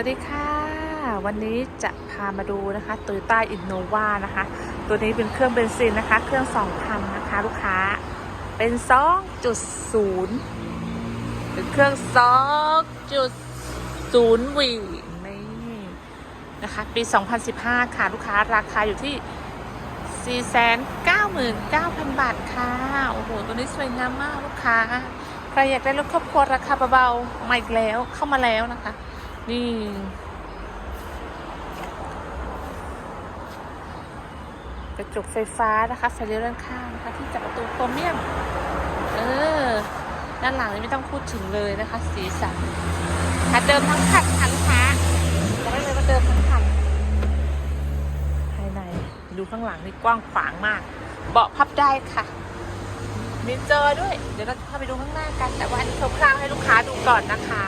วัสดีค่ะ วันนี้จะพามาดูนะคะ Toyota Innova นะคะ ตัวนี้เป็นเครื่องเบนซินนะคะ เครื่อง 2,000 นะคะ ลูกค้า เป็น 2.0 เป็นเครื่อง 2.0วีนี่นะคะ ปี 2015 ค่ะ ลูกค้า ราคาอยู่ที่ 499,000 บาทค่ะ โอ้โห ตัวนี้สวยงามมากลูกค้า ใครอยากได้รถครอบครัวราคาเบาๆมาอีกแล้ว เข้ามาแล้วนะคะ นี่ กระจกไฟฟ้านะคะไฟเลี้ยด้านข้างนะคะที่จับประตูโครเมียม เออ ด้านหลังนี่ไม่ต้องพูดถึงเลยนะคะ สีสันค่ะเดิมทั้งคันค่ะลูกค้าบอกได้เลยว่าเดิมทั้งคันภายในดูข้างหลังนี่กว้างขวางมาก เบาะพับได้ค่ะมีเจอด้วย เดี๋ยวเราจะพาไปดูข้างหน้ากัน แต่ว่าอันนี้คร่าวๆให้ลูกค้าดูก่อนนะคะ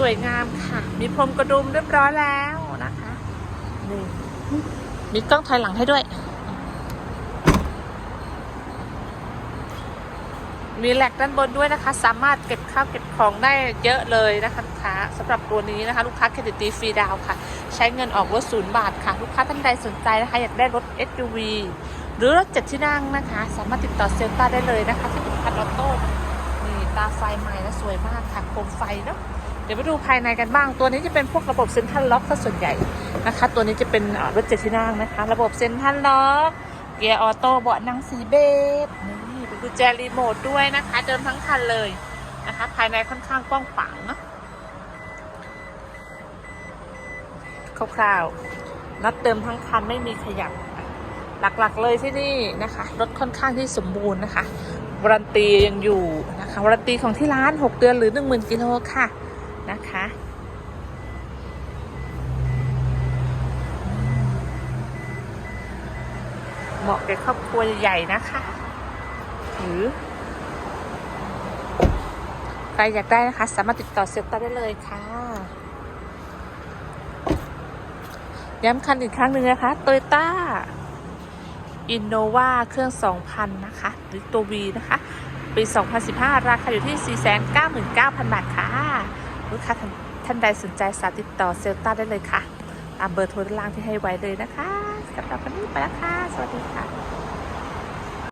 สวยงามค่ะ มีพรมกระดุมเรียบร้อยแล้วนะคะนี่มีกล้องถอยหลังให้ด้วย มีแหลกด้านบนด้วยนะคะ สามารถเก็บข้าวเก็บของได้เยอะเลยนะคะลูกค้าสำหรับตัวนี้นะคะ ลูกค้าเครดิตดีฟรีดาวน์ค่ะ ใช้เงินออกรถศูนย์บาทค่ะ ลูกค้าท่านใดสนใจนะคะ อยากได้รถ SUV หรือรถเจ็ดที่นั่งนะคะ สามารถติดต่อเซลต้าได้เลยนะคะที่เป็นพันออโต้นี่ตาไฟใหม่และสวยมากค่ะโคมไฟเนาะเดี๋ยวไปดูภายในกันบ้าง ตัวนี้จะเป็นพวกระบบเซ็นทรัลล็อกซะส่วนใหญ่นะคะ ตัวนี้จะเป็นรถเจ็ดที่นั่งนะคะ ระบบเซ็นทรัลล็อก เกียร์ออโต้เบาะนั่งสีเบจนี่เป็นกุญแจรีโมทด้วยนะคะเดิมทั้งคันเลยนะคะ ภายในค่อนข้างกว้างขวางเนาะคร่าวๆนัดเติมทั้งคันไม่มีขยับหลักๆเลยที่นี่นะคะรถค่อนข้างที่สมบูรณ์นะคะวารันตียังอยู่นะคะวารันตีของที่ร้าน 6 เดือนหรือ 10,000กิโลค่ะ นะคะ เหมาะแก่ครอบครัวใหญ่ๆนะคะ หรือใครอยากได้นะคะ สามารถติดต่อเซลต้าได้เลยค่ะย้ำคันอีกครั้งหนึ่งนะคะโตโยต้าอินโนวาเครื่อง 2,000 นะคะ หรือตัว V นะคะ ปี 2015 ราคาอยู่ที่ 499,000 บาทค่ะ ลูกค้าท่านท่านใดสนใจสามารถติดต่อเซลต้าได้เลยค่ะตามเบอร์โทรด้านล่างที่ให้ไว้เลยนะคะสำหรับวันนี้ไปแล้วค่ะ สวัสดีค่ะ